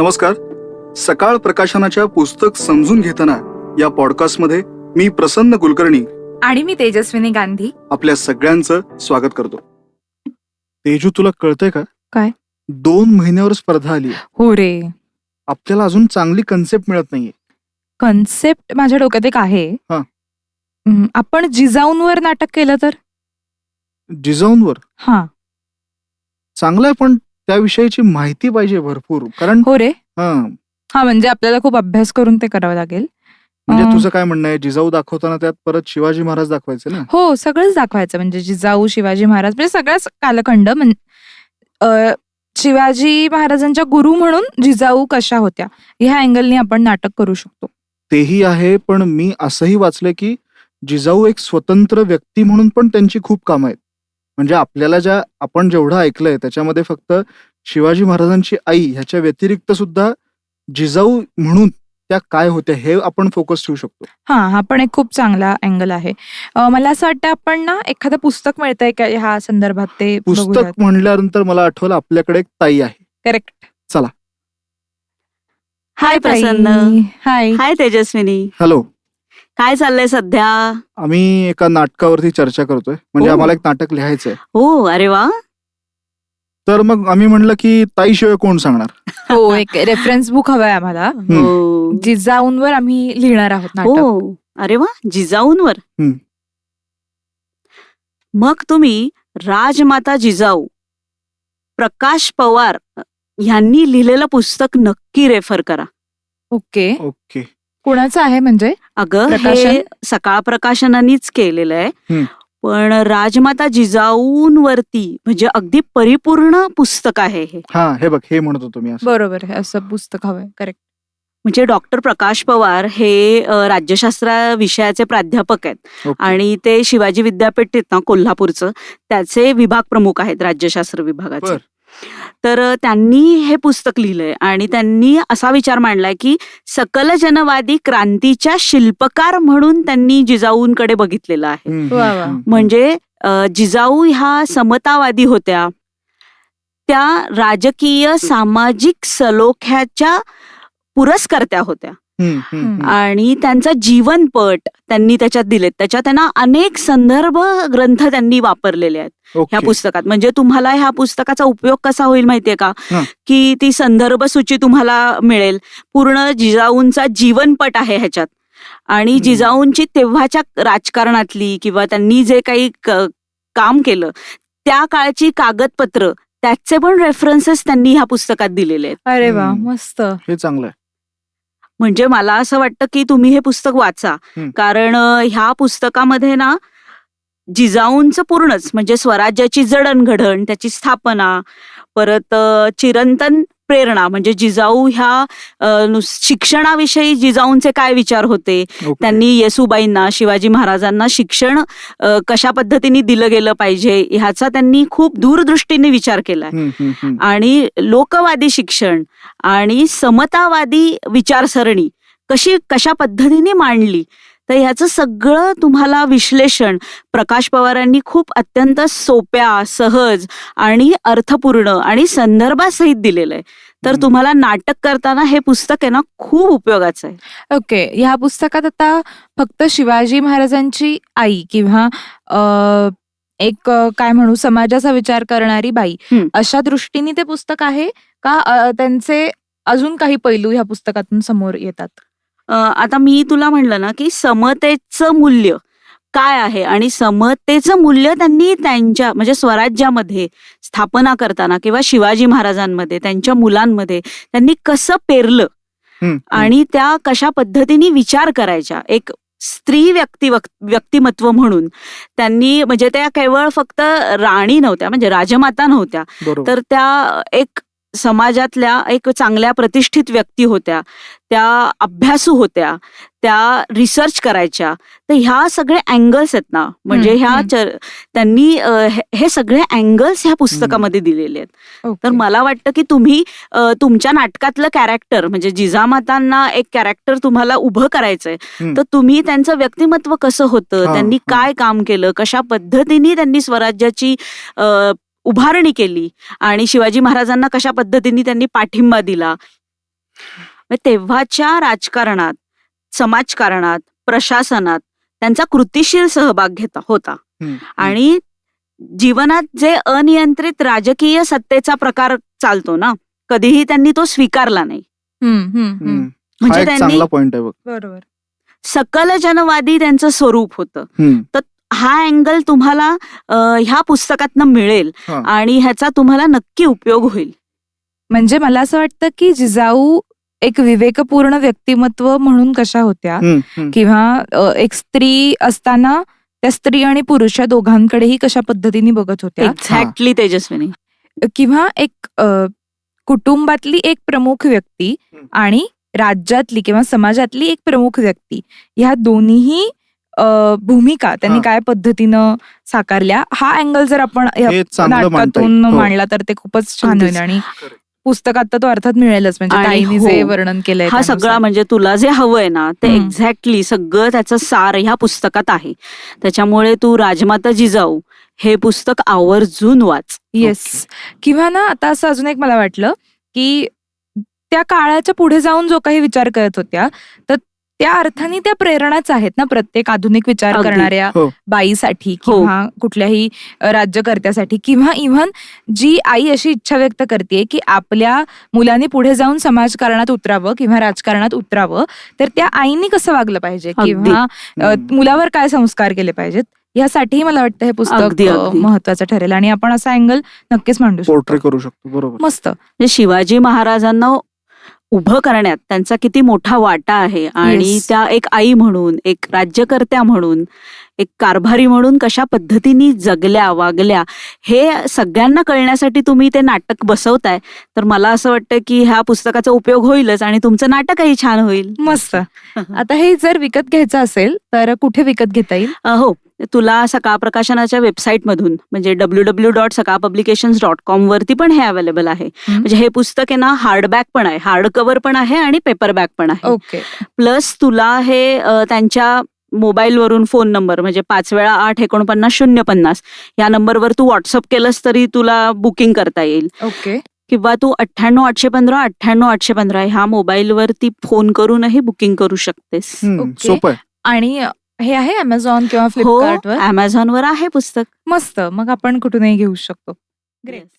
नमस्कार. सकाळ प्रकाशनाच्या पुस्तक समजून घेताना या पॉडकास्टमध्ये मी प्रसन्न कुलकर्णी आणि मी तेजस्विनी गांधी. आपल्या सगळ्यांचं स्वागत करतो. तेजू तुला कळतंय का? काय? दोन महिन्यावर स्पर्धा आली. हो रे. आपल्याला अजून चांगली कन्सेप्ट मिळत नाहीये. कन्सेप्ट माझ्या डोक्यात एक आहे. हा. हम्म, आपण जिजाऊंवर नाटक केलं तर? जिजाऊंवर? हा. चांगलं आहे पण त्याविषयीची माहिती पाहिजे भरपूर. कारण हो रे. हा. हा म्हणजे आपल्याला खूप अभ्यास करून ते करावं लागेल. म्हणजे अं, तुझं काय म्हणणं आहे? जिजाऊ दाखवताना त्यात परत शिवाजी महाराज दाखवायचे ना? हो सगळंच दाखवायचं. म्हणजे जिजाऊ शिवाजी महाराज म्हणजे सगळाच कालखंड. म्हण अं, शिवाजी महाराजांच्या गुरु म्हणून जिजाऊ कशा होत्या? ह्या अँगलनी आपण नाटक करू शकतो. तेही आहे पण मी असंही वाचलंय की जिजाऊ एक स्वतंत्र व्यक्ती म्हणून पण त्यांची खूप कामं आहेत. म्हणजे आपल्याला ज्या आपण जेवढं ऐकलंय त्याच्यामध्ये फक्त शिवाजी महाराजांची आई ह्याच्या व्यतिरिक्त सुद्धा जिजाऊ म्हणून त्या काय होत्या हे आपण फोकस ठेवू शकतो. हा हा पण एक खूप चांगला अँगल आहे. मला असं वाटतं आपण ना एखादं पुस्तक मिळतंय का ह्या संदर्भात ते पुस्तक म्हणल्यानंतर मला आठवलं आपल्याकडे एक ताई आहे. करेक्ट चला. हाय प्रसन्न. हाय हाय तेजस्विनी. हॅलो काय चाललंय सध्या? आम्ही एका नाटकावरती चर्चा करतोय. म्हणजे ओ. आम्हाला एक नाटक लिहायचंय. हो अरे वा. तर मग आम्ही म्हणलं की ताईशिवाय कोण सांगणार? हो एक रेफरन्स बुक हवाय आम्हाला. हो. जिजाऊंवर आम्ही लिहिणार आहोत नाटक. हो अरे वा जिजाऊंवर? हं. मग तुम्ही राजमाता जिजाऊ प्रकाश पवार यांनी लिहिलेलं पुस्तक नक्की रेफर करा. ओके. ओके. कुणाचं आहे म्हणजे अगं प्रकाशन? हे सकाळ प्रकाशनानीच केलेलं आहे हं. पण राजमाता जिजाऊंवरती म्हणजे अगदी परिपूर्ण पुस्तक आहे हे हा हे बघ हे म्हणत होतो मी असं बरोबर आहे असं पुस्तक हवंय करेक्ट म्हणजे डॉक्टर प्रकाश पवार हे अ, राज्यशास्त्र विषयाचे प्राध्यापक आहेत ओके. आणि ते शिवाजी विद्यापीठ आहेत ना कोल्हापूरचं त्याचे विभाग प्रमुख आहेत राज्यशास्त्र विभागाचे बर. तर त्यांनी हे पुस्तक लिहिलंय आणि त्यांनी असा विचार मांडलाय की सकल जनवादी क्रांतीच्या शिल्पकार म्हणून त्यांनी जिजाऊंकडे बघितलेलं आहे. म्हणजे अ, जिजाऊ ह्या समतावादी होत्या. त्या राजकीय सामाजिक सलोख्याच्या पुरस्कर्त्या होत्या. आणि त्यांचा जीवनपट त्यांनी त्याच्यात दिलेत. त्याच्यात त्यांना अनेक संदर्भ ग्रंथ त्यांनी वापरलेले आहेत. ह्या पुस्तकात. म्हणजे तुम्हाला ह्या पुस्तकाचा उपयोग कसा होईल माहितीये का. की ती संदर्भ सूची तुम्हाला मिळेल. पूर्ण जिजाऊंचा जीवनपट आहे ह्याच्यात. आणि हं. जिजाऊंची तेव्हाच्या राजकारणातली किंवा त्यांनी जे काही क- काम केलं त्या काळची कागदपत्र त्याचे पण रेफरन्सेस त्यांनी ह्या पुस्तकात दिलेले आहेत. अरे वा. मस्त. हे चांगलं आहे. म्हणजे मला असं वाटतं की तुम्ही हे पुस्तक वाचा. कारण ह्या पुस्तकामध्ये ना जिजाऊंचं पूर्णच म्हणजे स्वराज्याची जडणघडण त्याची स्थापना परत चिरंतन प्रेरणा म्हणजे जिजाऊ ह्या शिक्षणाविषयी जिजाऊंचे काय विचार होते ओके. त्यांनी येसुबाईंना शिवाजी महाराजांना शिक्षण कशा पद्धतीने दिलं गेलं पाहिजे ह्याचा त्यांनी खूप दूरदृष्टीने विचार केलाय. आणि लोकवादी शिक्षण आणि समतावादी विचारसरणी कशी कशा पद्धतीने मांडली तर ह्याचं सगळं तुम्हाला विश्लेषण प्रकाश पवारांनी खूप अत्यंत सोप्या सहज आणि अर्थपूर्ण आणि संदर्भासहित दिलेलं आहे तर. तुम्हाला नाटक करताना हे पुस्तक आहे ना खूप उपयोगाचं आहे ओके ह्या पुस्तकात आता फक्त शिवाजी महाराजांची आई किंवा एक काय म्हणू समाजाचा विचार करणारी बाई. अशा दृष्टीने ते पुस्तक आहे का त्यांचे अजून काही पैलू ह्या पुस्तकातून समोर येतात अ, आता मी तुला म्हणलं ना की समतेचं मूल्य काय आहे? आणि समतेचं मूल्य त्यांनी त्यांच्या म्हणजे स्वराज्यामध्ये स्थापना करताना किंवा शिवाजी महाराजांमध्ये त्यांच्या मुलांमध्ये त्यांनी कसं पेरलं? हम्म, हम्म. आणि त्या कशा पद्धतीने विचार करायच्या? एक स्त्री व्यक्ती व्यक्तिमत्व म्हणून त्यांनी म्हणजे त्या केवळ फक्त राणी नव्हत्या म्हणजे राजमाता नव्हत्या. बरोबर. तर त्या एक समाजातल्या एक चांगल्या प्रतिष्ठित व्यक्ती होत्या त्या अभ्यासू होत्या त्या रिसर्च करायच्या तर ह्या सगळे अँगल्स आहेत ना म्हणजे ह्या त्यांनी हे सगळे अँगल्स ह्या पुस्तकामध्ये दिलेले आहेत. तर मला वाटतं की तुम्ही तुमच्या नाटकातलं कॅरेक्टर म्हणजे जिजामातांना एक कॅरेक्टर तुम्हाला उभं करायचंय. तर तुम्ही त्यांचं व्यक्तिमत्व कसं होतं त्यांनी. काय काम केलं कशा पद्धतीने त्यांनी स्वराज्याची उभारणी केली. आणि शिवाजी महाराजांना कशा पद्धतीने त्यांनी पाठिंबा दिला? म्हणजे तेव्हाच्या राजकारणात समाजकारणात प्रशासनात त्यांचा कृतिशील सहभाग घेता होता. आणि जीवनात जे अनियंत्रित राजकीय सत्तेचा प्रकार चालतो ना कधीही त्यांनी तो स्वीकारला नाही. म्हणजे त्यांनी चांगला पॉइंट आहे बघ. बरोबर. सकल जनवादी त्यांचं स्वरूप होतं. हम्म. हा अँगल तुम्हाला अ, ह्या पुस्तकातनं मिळेल हा. आणि ह्याचा तुम्हाला नक्की उपयोग होईल म्हणजे मला असं वाटतं की जिजाऊ एक विवेकपूर्ण व्यक्तिमत्व म्हणून कशा होत्या हम्म, हम्म. किंवा अ, एक स्त्री असताना त्या स्त्री आणि पुरुष या दोघांकडेही कशा पद्धतीने बघत होत्या एक्झॅक्टली तेजस्विनी किंवा एक अ, कुटुंबातली एक प्रमुख व्यक्ती. आणि राज्यातली किंवा समाजातली एक प्रमुख व्यक्ती ह्या दोन्हीही अ, भूमिका त्यांनी. काय पद्धतीनं साकारल्या हा अँगल जर आपण हे नाटकातून. हो. मांडला तर ते खूपच छान. होईल आणि. पुस्तकात तर तो अर्थात मिळेलच म्हणजे जे हो. वर्णन केलंय हा सगळा. म्हणजे तुला जे हवंय ना ते. एक्झॅक्टली सगळं त्याचं सार ह्या पुस्तकात आहे त्याच्यामुळे तू राजमाता जिजाऊ हे पुस्तक आवर्जून वाच येस किंवा ना आता असं अजून एक मला वाटलं की त्या काळाच्या पुढे जाऊन जो काही विचार करत होत्या तर त्या अर्थाने त्या प्रेरणाच आहेत ना प्रत्येक आधुनिक विचार. करणाऱ्या हो. बाईसाठी हो. किंवा कुठल्याही राज्यकर्त्यासाठी किंवा इव्हन जी आई अशी इच्छा व्यक्त करते की आपल्या मुलांनी पुढे जाऊन समाजकारणात उतरावं किंवा राजकारणात उतरावं तर त्या आईनी कसं वागलं पाहिजे. किंवा. मुलावर काय संस्कार केले पाहिजेत यासाठीही मला वाटतं हे पुस्तक. महत्वाचं ठरेल आणि आपण असा अँगल नक्कीच मांडू पोर्ट्रे करू शकतो बरोबर मस्त म्हणजे शिवाजी महाराजांना उभं करण्यात त्यांचा किती मोठा वाटा आहे आणि Yes. त्या एक आई म्हणून एक राज्यकर्त्या म्हणून एक कारभारी म्हणून कशा पद्धतीने जगल्या वागल्या हे सगळ्यांना कळण्यासाठी तुम्ही ते नाटक बसवताय. तर मला असं वाटतं की ह्या पुस्तकाचा उपयोग होईलच आणि तुमचं नाटकही छान होईल. मस्त. आता हे जर विकत घ्यायचं असेल तर कुठे विकत घेता येईल? हो. तुला सकाळ प्रकाशनाच्या वेबसाईटमधून म्हणजे W W dot Sakal publications dot com वरती पण हे अवेलेबल आहे. म्हणजे हे पुस्तक आहे ना हार्डबॅक पण आहे. हार्ड कव्हर पण आहे आणि पेपर बॅक पण आहे. ओके प्लस तुला हे त्यांच्या मोबाईलवरून फोन नंबर म्हणजे पाच वेळा आठ एकोणपन्नास शून्य पन्नास या नंबरवर तू व्हॉट्सअप केलंस तरी तुला बुकिंग करता येईल. ओके किंवा तू अठ्ठ्याण्णव आठशे पंधरा अठ्ठ्याण्णव आठशे पंधरा ह्या मोबाईलवरती फोन करूनही बुकिंग करू शकतेस. आणि हे आहे अमेझॉन किंवा हो फ्लिपकार्ट वर? अमेझॉनवर आहे पुस्तक. मस्त. मग आपण कुठूनही घेऊ शकतो. Great.